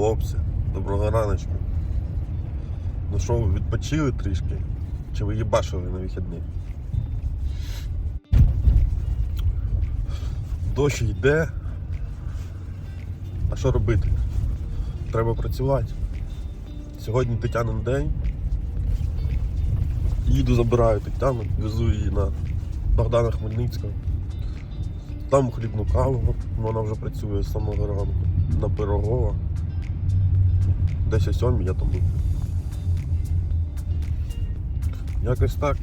Хлопці, доброго раночку. Ну що, ви відпочили трішки? Чи ви їбашили на вихідні? Дощ йде. А що робити? Треба працювати. Сьогодні Тетянин день. Їду, забираю Тетяну, везу її на Богдана Хмельницького. Там хлібну каву, вона вже працює з самого ранку. На Пирогова. Десь о сьомій я там був. Якось так.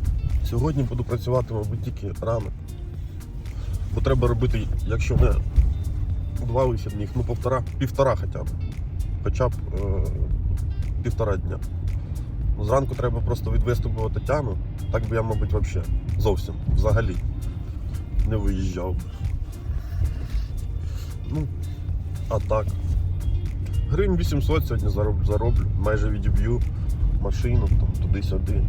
Сьогодні буду працювати, мабуть, тільки рано. Бо треба робити, якщо не два вихідних, ну півтора, півтора хоча б. Хоча б е, півтора дня. Ну, зранку треба просто відвести було Тетяну, так би я, мабуть, взагалі зовсім взагалі не виїжджав. Ну, а так. Гривень 800 сьогодні зароблю, зароблю. майже відіб'ю машину там, туди-сюди.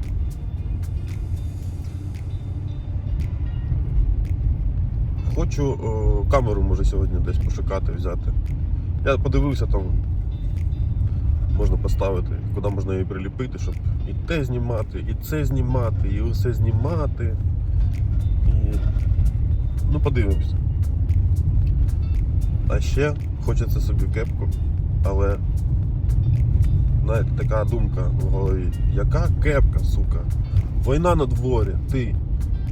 Хочу о, камеру може сьогодні десь пошукати, взяти. Я подивився там. Можна поставити, куди можна її приліпити, щоб і те знімати, і це знімати, і усе знімати. І... Ну, подивимося. А ще хочеться собі кепку, але знаєте, така думка в голові. Яка кепка, сука? Війна на дворі, ти.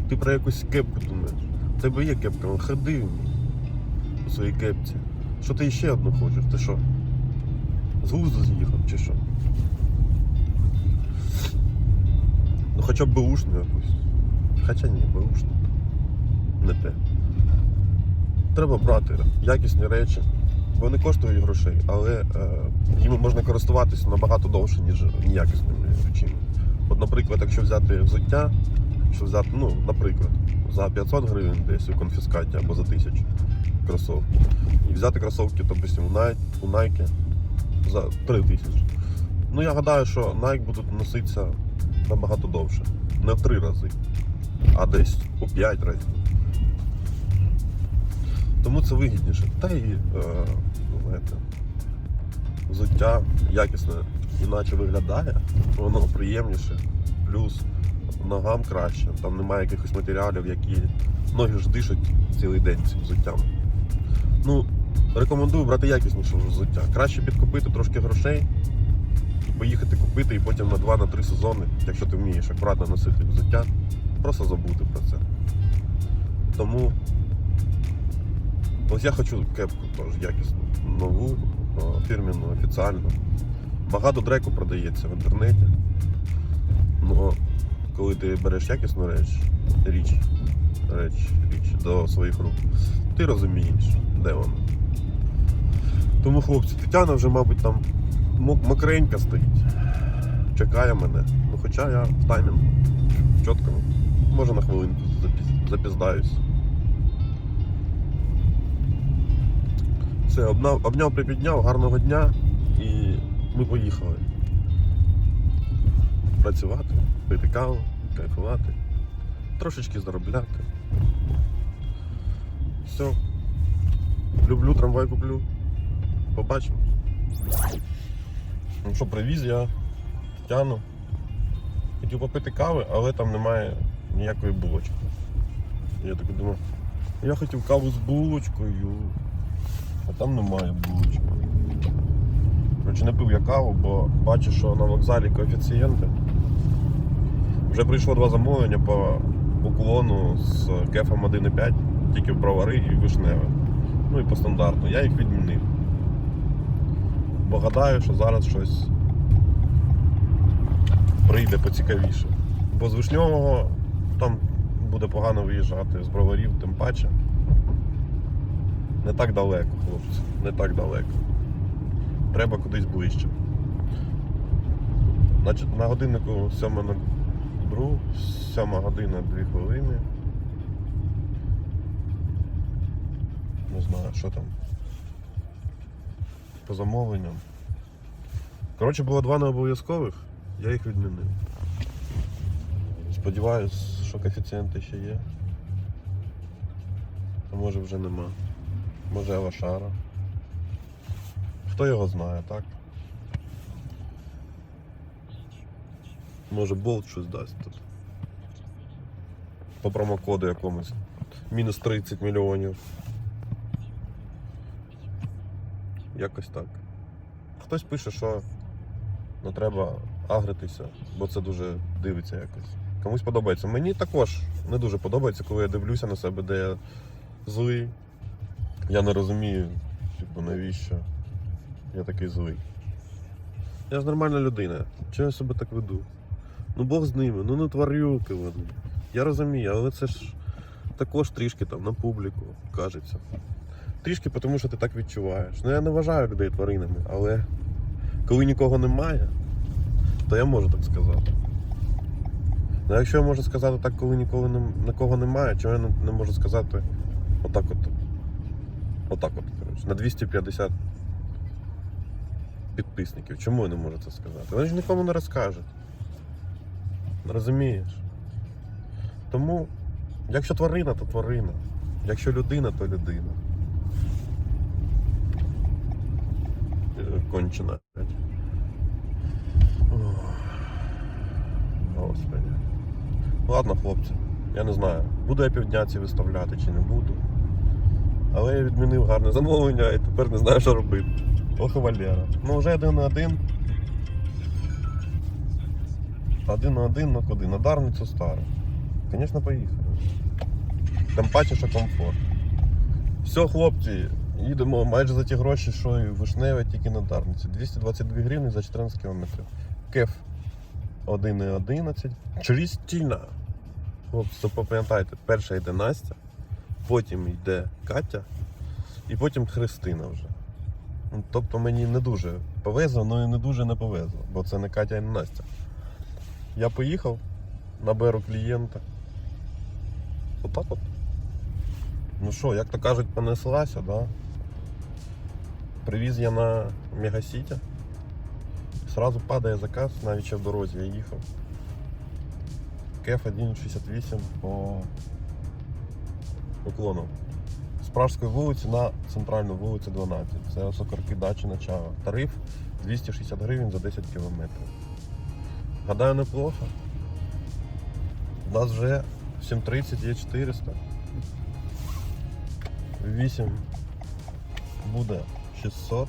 Ти про якусь кепку думаєш. В тебе є кепка, ну, ходи. У своїй кепці. Що ти ще одну хочеш? Ти що? З глузду з'їхав чи що? Ну хоча б беушну якусь. Хоча ні, беушну. Не те. Треба брати якісні речі. Вони коштують грошей, але е, їми можна користуватися набагато довше, ніж неякісними речами. От, наприклад, якщо взяти взуття, якщо взяти, ну, наприклад, за 500 гривень десь у конфіскаті або за 1000 кросовки. І взяти кросовки, допустим, у Nike, за 3000. Ну я гадаю, що Nike будуть носитися набагато довше. Не в 3 рази, а десь у 5 разів. Тому це вигідніше. Та і е, взуття якісне іначе виглядає, воно приємніше, плюс ногам краще, там немає якихось матеріалів, які ноги ж дишать цілий день цим взуттям. Ну, рекомендую брати якісніше взуття. Краще підкупити трошки грошей поїхати купити і потім на 2-3 сезони, якщо ти вмієш акуратно носити взуття, просто забути про це. Тому ось я хочу кепку теж якісну, нову, о, фірменну, офіціальну. Багато дреку продається в інтернеті. Ну, коли ти береш якісну реч, річ, реч, річ до своїх рук, ти розумієш, де вона. Тому, хлопці, Тетяна вже, мабуть, там мокренька стоїть. Чекає мене. Ну хоча я в таймінгу. Чітко. Може на хвилинку запіз- запіздаюсь. Все, обняв, обняв припідняв, гарного дня і ми поїхали. Працювати, пити каву, кайфувати, трошечки заробляти. Все. Люблю, трамвай куплю. Побачимо. Ну що, привіз я Тетяну. Хотів попити кави, але там немає ніякої булочки. Я так думав, я хотів каву з булочкою, а там немає булочки. Коротше, не пив я каву, бо бачу, що на вокзалі коефіцієнти. Вже прийшло два замовлення по уклону з кефом 1,5, тільки в бровари і вишневе. Ну і по стандарту. Я їх відмінив. Бо гадаю, що зараз щось прийде поцікавіше. Бо з вишньового там буде погано виїжджати, з броварів тим паче. Не так далеко, хлопці, не так далеко. Треба кудись ближче. Значить, на годиннику 7.02, 7 година 2 хвилини. Не знаю, що там. По замовленням. Коротше, було два необов'язкових, я їх відмінив. Сподіваюсь, що коефіцієнти ще є. А може вже нема. Може лошара. Хто його знає, так? Може болт щось дасть тут. По промокоду якомусь. Мінус 30 мільйонів. Якось так. Хтось пише, що не треба агритися, бо це дуже дивиться якось. Комусь подобається. Мені також не дуже подобається, коли я дивлюся на себе, де я злий. Я не розумію, типу, навіщо я такий злий. Я ж нормальна людина. Чого я себе так веду? Ну Бог з ними, ну не тварюки вони. Я розумію, але це ж також трішки там на публіку кажеться. Трішки тому, що ти так відчуваєш. Ну я не вважаю людей тваринами, але коли нікого немає, то я можу так сказати. Ну якщо я можу сказати так, коли ніколи не, нікого немає, чого я не, не можу сказати отак от. Отак от, коротше, на 250 підписників. Чому я не можу це сказати? Вони ж нікому не розкажуть. Розумієш? Тому, якщо тварина, то тварина. Якщо людина, то людина. Е, Кончена. Господи. Ладно, хлопці, я не знаю, буду я півдня ці виставляти чи не буду. Але я відмінив гарне замовлення і тепер не знаю, що робити. Ох і Валера. Ну вже один на один. Один на один, ну куди? На Дарницю стару. Звісно, поїхали. Тим паче, що комфорт. Все, хлопці, їдемо майже за ті гроші, що і вишневе, тільки на Дарниці. 222 гривні за 14 кілометрів. Кеф 1,11. Чрістільна. Хлопці, запам'ятайте, перша йде Настя, потім йде Катя, і потім Христина вже. Ну, Тобто мені не дуже повезло, але і не дуже не повезло, бо це не Катя і не Настя. Я поїхав, наберу клієнта. Отак от. Ну що, як то кажуть, понеслася, да? Привіз я на Мегасіті. Сразу падає заказ, навіть ще в дорозі я їхав. Кеф 1,68 по уклону. З Пражської вулиці на центральну вулицю 12. Це Сокорки дачі начала. Тариф 260 гривень за 10 кілометрів. Гадаю, неплохо. У нас вже 7.30 є 400. 8 буде 600.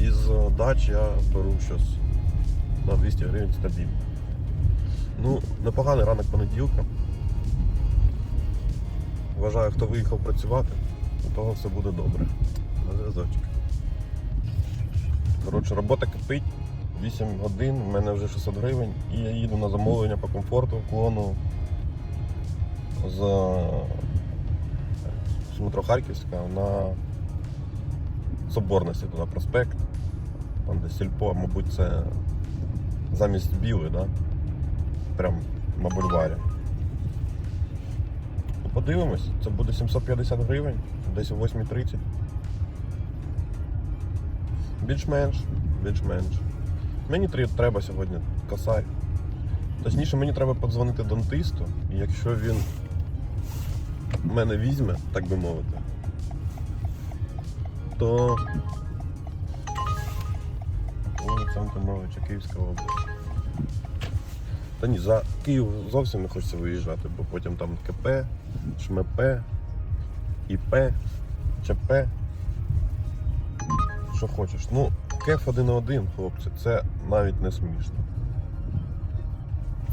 Із е, дач я беру щось на 200 гривень стабільно. Ну, непоганий ранок понеділка. Вважаю, хто виїхав працювати, у того все буде добре. На зв'язочок. Коротше, робота кипить. 8 годин, в мене вже 600 гривень і я їду на замовлення по комфорту, клону з, з метро Харківська на Соборності туди проспект. Там де сільпо, мабуть, це замість біли, да? Прям на бульварі. Подивимось, це буде 750 гривень, десь о 8.30. Більш-менш, більш-менш. Мені треба сьогодні косарь. Точніше, мені треба подзвонити дантисту, і якщо він мене візьме, так би мовити, то вулиця Антоновича, Київська область. Та ні, за Київ зовсім не хочеться виїжджати, бо потім там КП, ШМП, ІП, ЧП. Що хочеш. Ну, кеф 1 на 1, хлопці, це навіть не смішно.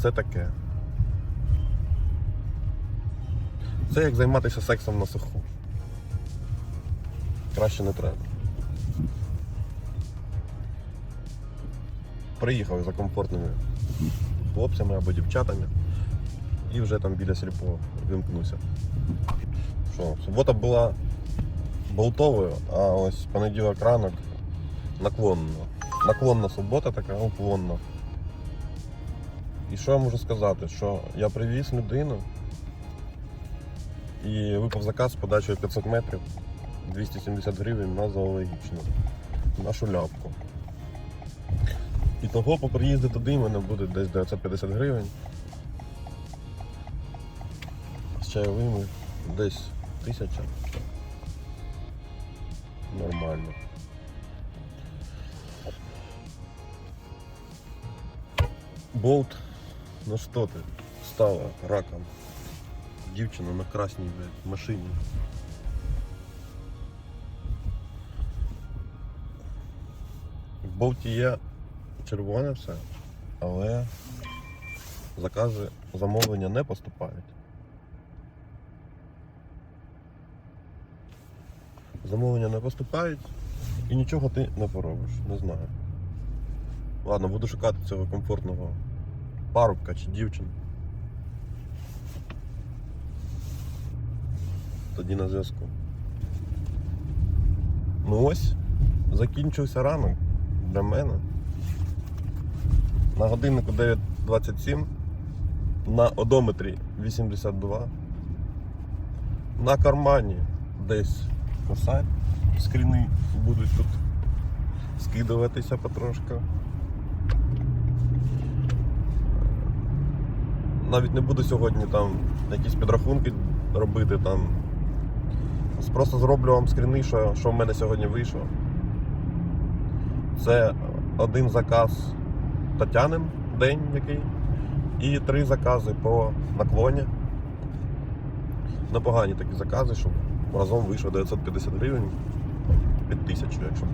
Це таке. Це як займатися сексом на суху. Краще не треба. Приїхав за комфортними хлопцями або дівчатами і вже там біля сільпо вимкнувся. Що, субота була болтовою, а ось понеділок ранок наклонно. Наклонна субота така, уклонна. І що я можу сказати? Що я привіз людину і випав заказ з подачею 500 метрів 270 гривень на зоологічну, на шулявку. І того по приїзду туди в мене буде десь 950 гривень. З чайовими десь тисяча. нормально. Болт, ну що ти, стала раком. Дівчина на красній блядь, машині. В болті є червоне все, але закази замовлення не поступають. Замовлення не поступають і нічого ти не поробиш, не знаю. Ладно, буду шукати цього комфортного парубка чи дівчину. Тоді на зв'язку. Ну ось, закінчився ранок для мене. На годиннику 9.27, на одометрі 82, на кармані десь косарь, скріни будуть тут скидуватися потрошки. Навіть не буду сьогодні там якісь підрахунки робити там. Просто зроблю вам скріни, що, що в мене сьогодні вийшло. Це один заказ Тетянин день який. І три закази по наклоні. Непогані такі закази, щоб разом вийшло 950 гривень під тисячу, якщо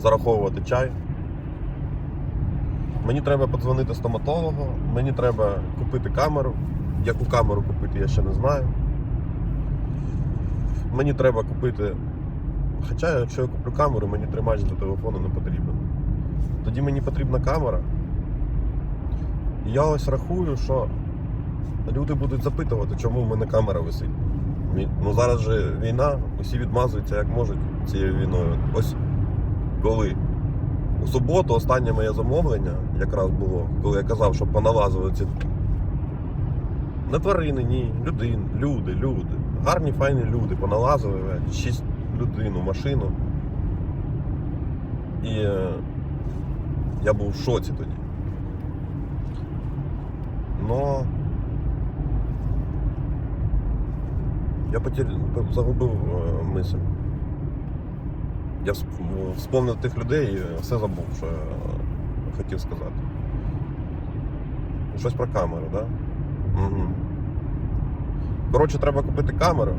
зараховувати чай. Мені треба подзвонити стоматологу, мені треба купити камеру. Яку камеру купити, я ще не знаю. Мені треба купити. Хоча, якщо я куплю камеру, мені тримач до телефону не потрібен. Тоді мені потрібна камера. І я ось рахую, що люди будуть запитувати, чому в мене камера висить. Ну зараз же війна, усі відмазуються як можуть цією війною. Ось коли у суботу останнє моє замовлення якраз було, коли я казав, що поналазили ці. Не тварини, ні, люди, люди, люди. Гарні, файні люди, поналазили шість людей машину. І е, я був в шоці тоді. Но я потір... загубив е, мисль. Я всп- вспомнив тих людей і все забув, що я хотів сказати. Щось про камеру, так? Да? Угу. Коротше, треба купити камеру.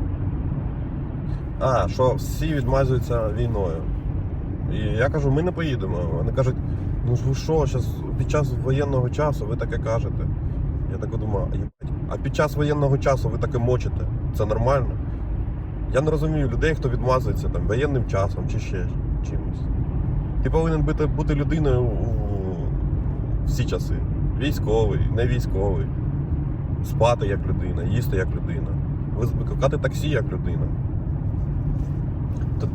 А, що всі відмазуються війною. І я кажу, ми не поїдемо. Вони кажуть, ну ви що, зараз під час воєнного часу ви таке кажете. Я так думаю, «А, під час воєнного часу ви таке мочите. Це нормально. Я не розумію людей, хто відмазується там воєнним часом чи ще чимось. Ти повинен бути, бути людиною у всі часи. Військовий, не військовий. Спати як людина, їсти як людина, викликати таксі як людина.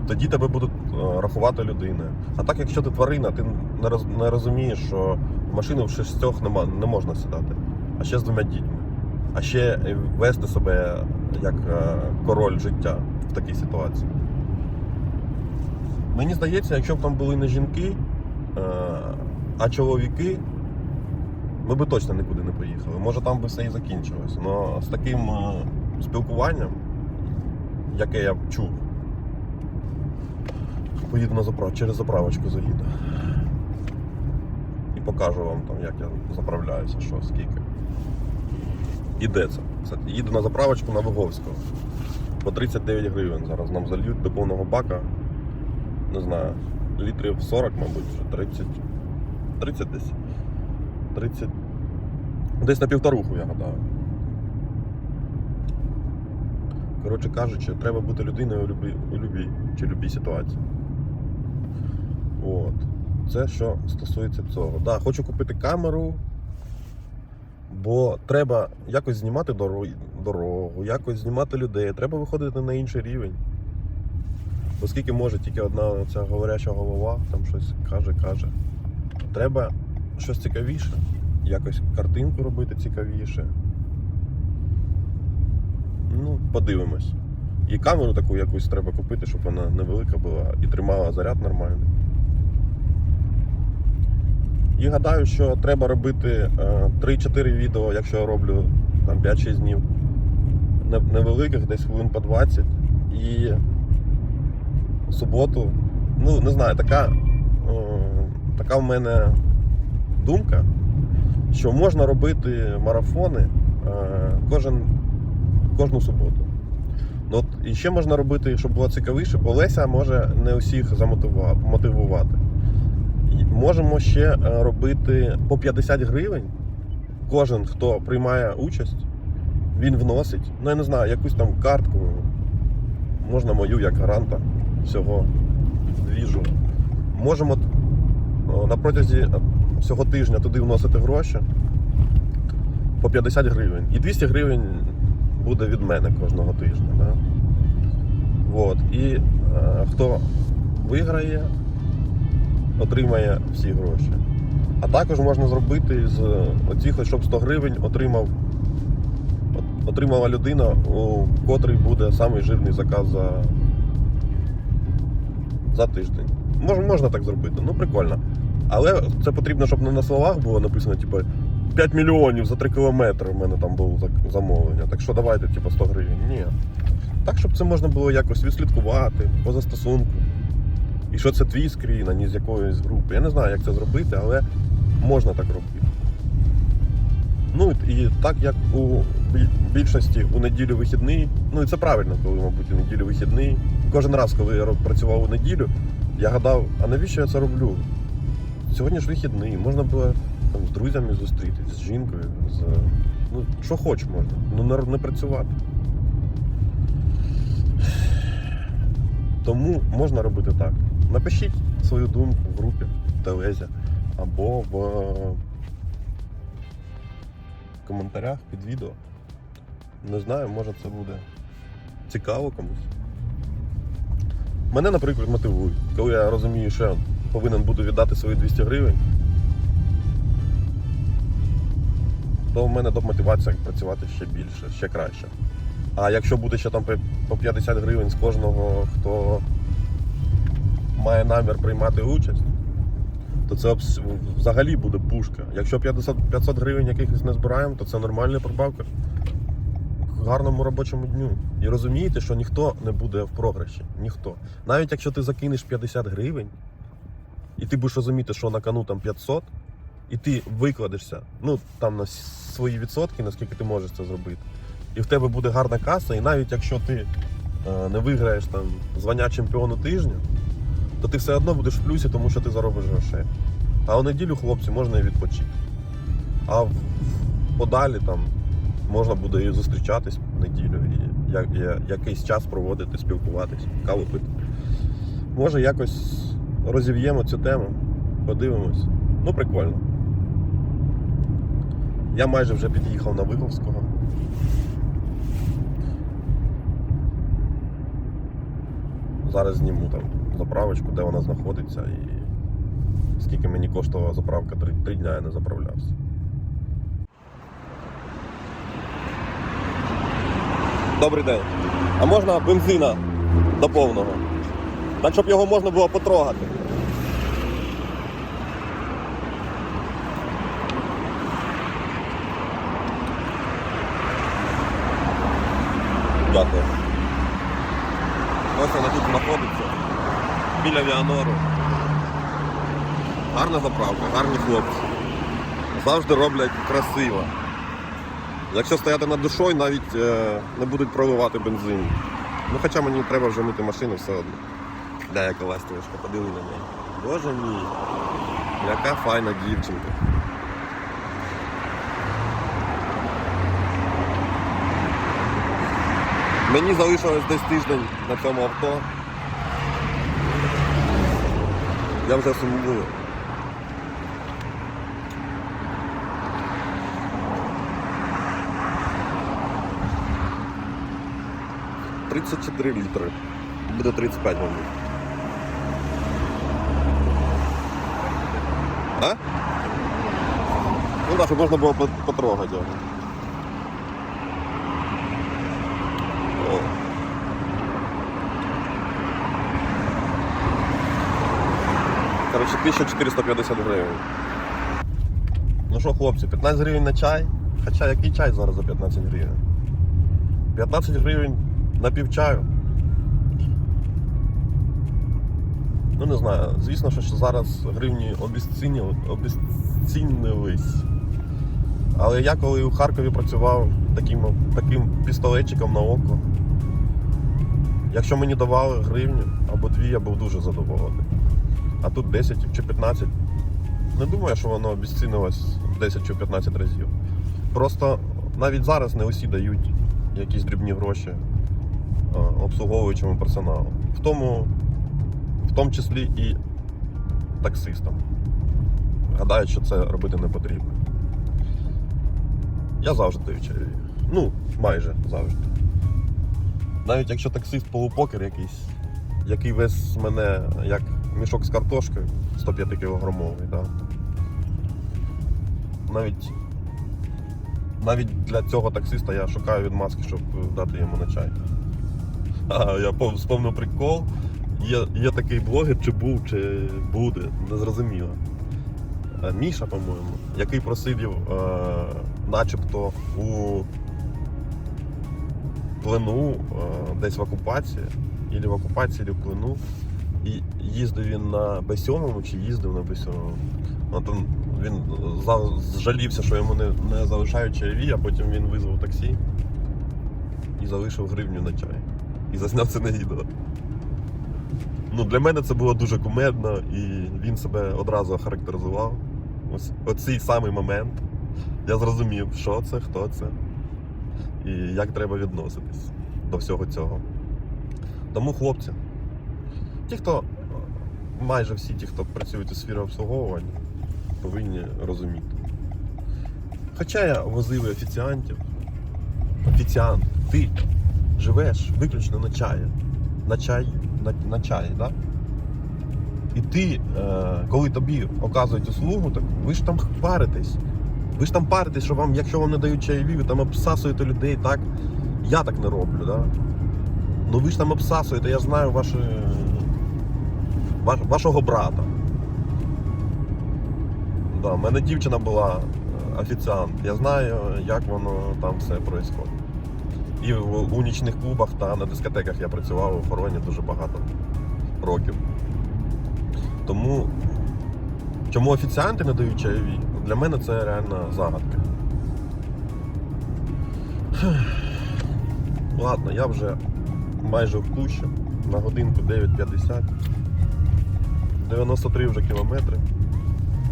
Тоді тебе будуть е, рахувати людиною. А так, якщо ти тварина, ти не, роз, не розумієш, що в машину в шістьох нема, не можна сідати, а ще з двома дітьми. А ще е, вести себе як е, король життя в такій ситуації. Мені здається, якщо б там були не жінки, а чоловіки, ми би точно нікуди не поїхали. Може там би все і закінчилось. Але з таким спілкуванням, яке я чув, поїду на заправ... через заправочку заїду. І покажу вам там, як я заправляюся, що, скільки. І де це? Кстати, їду на заправочку на Виговського. По 39 гривень зараз нам зальють до повного бака. Не знаю, літрів 40, мабуть, вже 30. 30 десь. 30. Десь на півторуху, я гадаю. Коротше кажучи, треба бути людиною у любій, у любій чи любій ситуації. Це що стосується цього. Да, хочу купити камеру, бо треба якось знімати дорогу, якось знімати людей, треба виходити на інший рівень. Оскільки може тільки одна ця говоряча голова, там щось каже, каже. Треба щось цікавіше, якось картинку робити цікавіше. Ну, подивимось. І камеру таку якусь треба купити, щоб вона невелика була і тримала заряд нормальний. І гадаю, що треба робити е, 3-4 відео, якщо я роблю там 5-6 днів. Невеликих, десь хвилин по 20. І суботу. Ну, не знаю, така, е, така в мене думка, що можна робити марафони е, кожен, кожну суботу. Ну, От, і ще можна робити, щоб було цікавіше, бо Леся може не усіх замотивувати. Можемо ще е, робити по 50 гривень. Кожен, хто приймає участь, він вносить, ну я не знаю, якусь там картку, можна мою як гаранта всього двіжу. Можемо на протязі е, всього тижня туди вносити гроші по 50 гривень. І 200 гривень буде від мене кожного тижня. Да? Вот. І е, хто виграє, отримає всі гроші. А також можна зробити з оцих, щоб 100 гривень отримав, отримала людина, у котрій буде самий жирний заказ за, за тиждень. Мож, можна так зробити, ну прикольно. Але це потрібно, щоб не на словах було написано, типу, 5 мільйонів за 3 кілометри в мене там було замовлення. Так що давайте, типу, 100 гривень. Ні. Так, щоб це можна було якось відслідкувати по застосунку. І що це твій скрін, а не з якоїсь групи. Я не знаю, як це зробити, але можна так робити. Ну і так як у більшості у неділю вихідний, ну і це правильно, коли, мабуть, у неділю вихідний. Кожен раз, коли я працював у неділю, я гадав, а навіщо я це роблю? Сьогодні ж вихідний, можна було там, з друзями зустрітись, з жінкою, з. Ну, що хоч можна. Ну не, не працювати. Тому можна робити так. Напишіть свою думку в групі в Телезі або в коментарях під відео. Не знаю, може це буде цікаво комусь. Мене, наприклад, мотивують, коли я розумію, що я повинен буду віддати свої 200 гривень, то в мене до мотивація працювати ще більше, ще краще. А якщо буде ще там по 50 гривень з кожного, хто має намір приймати участь, то це взагалі буде пушка. Якщо 50, 500 гривень якихось не збираємо, то це нормальна прибавка гарному робочому дню. І розумієте, що ніхто не буде в програші. Ніхто. Навіть якщо ти закинеш 50 гривень, і ти будеш розуміти, що на кону там 500, і ти викладешся ну, там на свої відсотки, наскільки ти можеш це зробити. І в тебе буде гарна каса, і навіть якщо ти е, не виграєш там звання чемпіону тижня, то ти все одно будеш в плюсі, тому що ти заробиш грошей. А у неділю, хлопці, можна і відпочити. А в, подалі там можна буде і зустрічатись в неділю, і я, я, якийсь час проводити, спілкуватись, каву пити. Може, якось розів'ємо цю тему, подивимось. Ну, прикольно. Я майже вже під'їхав на Виговського. Зараз зніму там заправочку, де вона знаходиться і скільки мені коштувала заправка. Три, три дня я не заправлявся. Добрий день. А можна бензина до повного? Так, щоб його можна було потрогати. Дякую. Ось вона тут знаходиться. Біля Віанору. Гарна заправка, гарні хлопці. Завжди роблять красиво. Якщо стояти над душою, навіть е, не будуть проливати бензин. Ну хоча мені треба вже мити машину все одно. Ля, яка ластівочка, подиви на неї. Боже мій, яка файна дівчинка. Мені залишилось десь тиждень на цьому авто. Я вже сумую. Тридцять чотири літри. Буде 35 мабуть. А? Ну так, щоб можна було пот- потрогати його. Коротше, 1450 гривень. Ну що, хлопці, 15 гривень на чай. Хоча який чай зараз за 15 гривень? 15 гривень на півчаю. Ну не знаю. Звісно, що зараз гривні обезцінили, обезцінились. Але я коли у Харкові працював таким, таким пістолетчиком на око, якщо мені давали гривню або дві, я був дуже задоволений. А тут 10 чи 15. Не думаю, що воно обезцінилось 10 чи 15 разів. Просто навіть зараз не усі дають якісь дрібні гроші е, обслуговуючому персоналу. В тому, в тому числі і таксистам. Гадають, що це робити не потрібно. Я завжди даю чайові. Ну, майже завжди. Навіть якщо таксист полупокер якийсь, який вез мене як мішок з картошкою 105 кілограмовий, да? навіть, навіть для цього таксиста я шукаю відмазки, щоб дати йому на чай. А, я пов- вспомнив прикол. Є, є такий блогер, чи був, чи буде, не зрозуміло. Е, Міша, по-моєму, який просидів е, начебто у плену, е, десь в окупації, або в окупації, або в плену. Їздив він на Б7 чи їздив на Б7. От він, він зжалівся, що йому не, не залишають чайові, а потім він визвав таксі і залишив гривню на чай. І засняв це на відео. Ну, для мене це було дуже кумедно, і він себе одразу охарактеризував. Ось оцей самий момент. Я зрозумів, що це, хто це і як треба відноситись до всього цього. Тому, хлопці, ті, хто майже всі ті, хто працюють у сфері обслуговування, повинні розуміти. Хоча я возив офіціантів, офіціант, ти живеш виключно на чаї. На чай, на, на чаї, так? І ти, е, коли тобі оказують услугу, так ви ж там паритесь. Ви ж там паритесь, що вам, якщо вам не дають чайові, ви там обсасуєте людей, так? Я так не роблю, да? Ну ви ж там обсасуєте, я знаю ваші, ваш, вашого брата. Да, в мене дівчина була е, офіціант. Я знаю, як воно там все відбувається. І в, у нічних клубах та на дискотеках я працював в охороні дуже багато років. Тому чому офіціанти не дають чайові? Для мене це реально загадка. Ладно, я вже майже в кущі. На годинку 9.50. 93 вже кілометри.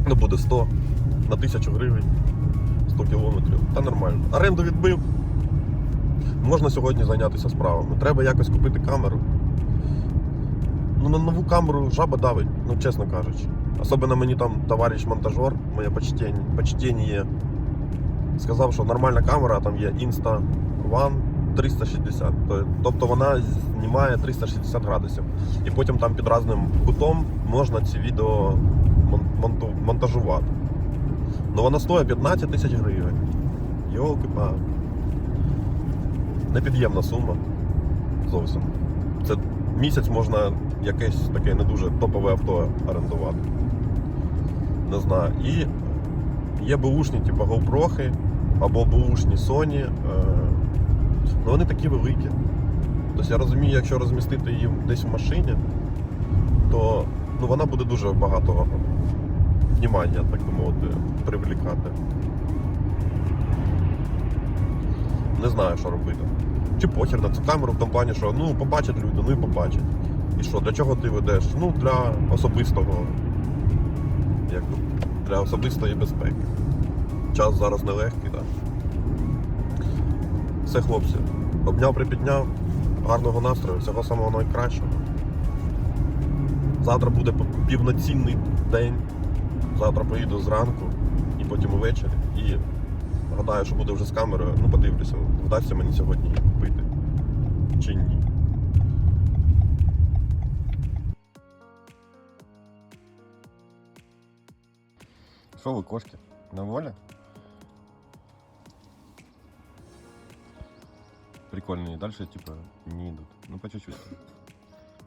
Ну буде 100 на 1000 гривень. 100 кілометрів. Та нормально. Оренду відбив. Можна сьогодні зайнятися справами. Треба якось купити камеру. Ну на нову камеру жаба давить, ну чесно кажучи. Особливо мені там товариш монтажер, моє почтення, почтення сказав, що нормальна камера, там є Insta One 360. Тобто вона знімає 360 градусів. І потім там під різним кутом можна ці відео монтажувати. Ну вона стоїть 15 тисяч гривень. йолки па Непід'ємна сума. Зовсім. Це місяць можна якесь таке не дуже топове авто орендувати. Не знаю. І є бушні, типу GoPro або бушні Sony. Ну вони такі великі. Тобто я розумію, якщо розмістити її десь в машині, то ну, вона буде дуже багато внимання, так би мовити, привлікати. Не знаю, що робити. Чи похер на цю камеру в тому плані, що ну побачать люди, ну і побачать. І що, для чого ти ведеш? Ну, для особистого. Як для особистої безпеки. Час зараз нелегкий, так. Все, хлопці. Обняв, припідняв. Гарного настрою, всього самого найкращого. Завтра буде повноцінний день. Завтра поїду зранку і потім увечері. І гадаю, що буде вже з камерою. Ну, подивлюся, вдасться мені сьогодні купити. Чи ні. Що ви, кошки? На волі? Прикольные. Дальше, типа, не идут. Ну, по чуть-чуть.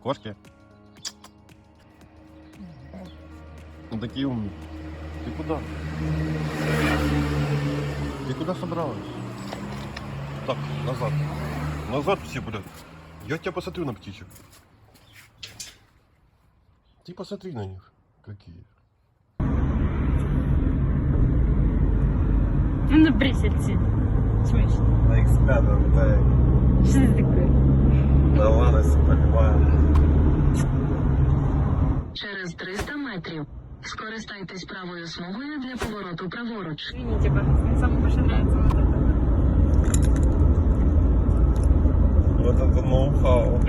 Кошки? Ну, такие умные. Ты куда? Ты куда собралась? Так, назад. Назад все, блядь. Я тебя посмотрю на птичек. Ты посмотри на них. Какие. Ну, на Смішно. На X5 так. Що це таке? На Ланосі поливаю. Через 300 метрів скористайтесь правою смугою для повороту праворуч. Извините, пожалуйста, мне самому больше нравится вот это. Вот это ноу-хау.